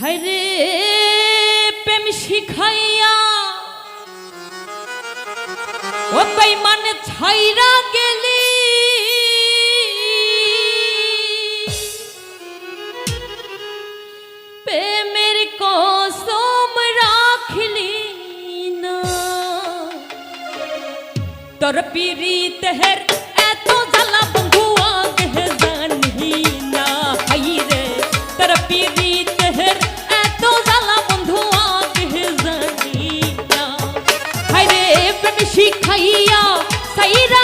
হরে প্রেম শিখাইয়া। ও মানে ছাইরা গেলি। তোর পিড়ি তেহের এত জ্বালাব Sí yo.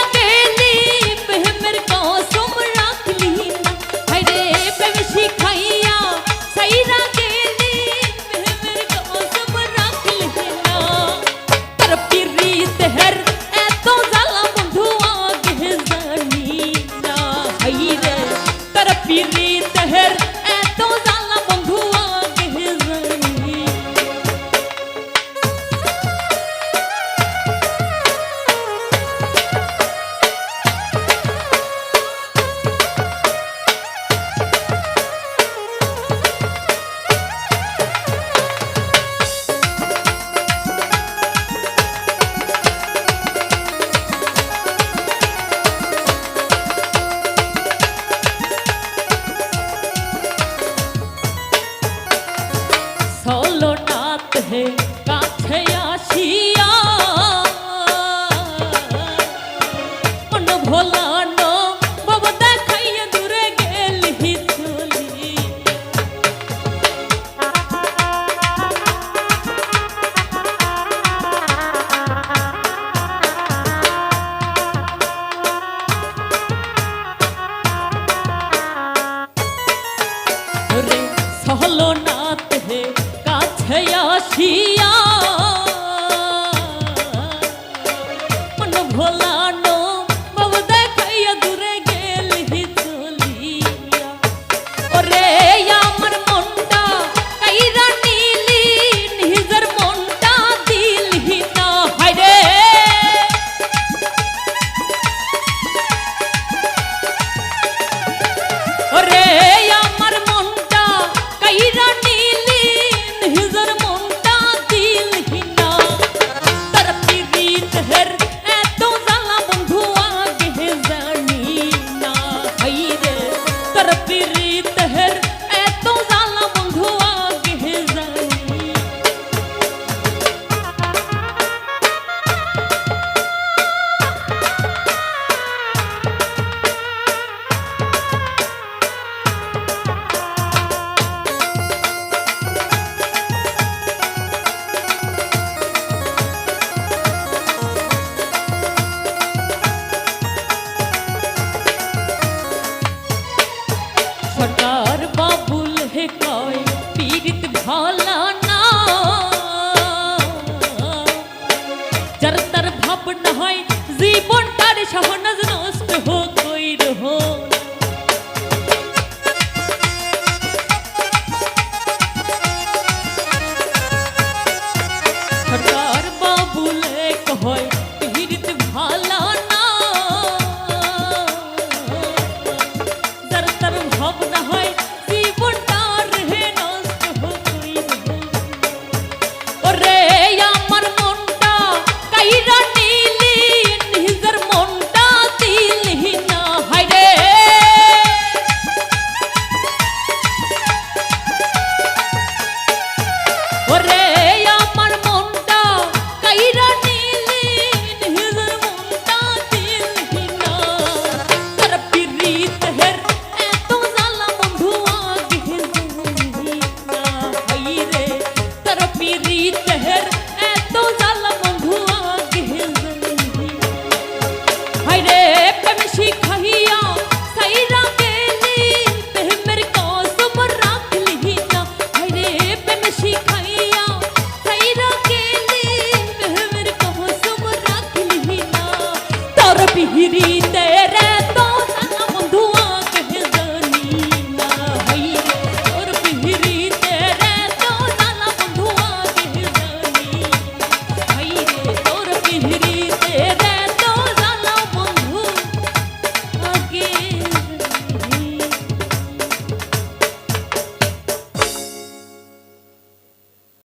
Yes, see ya. দিতে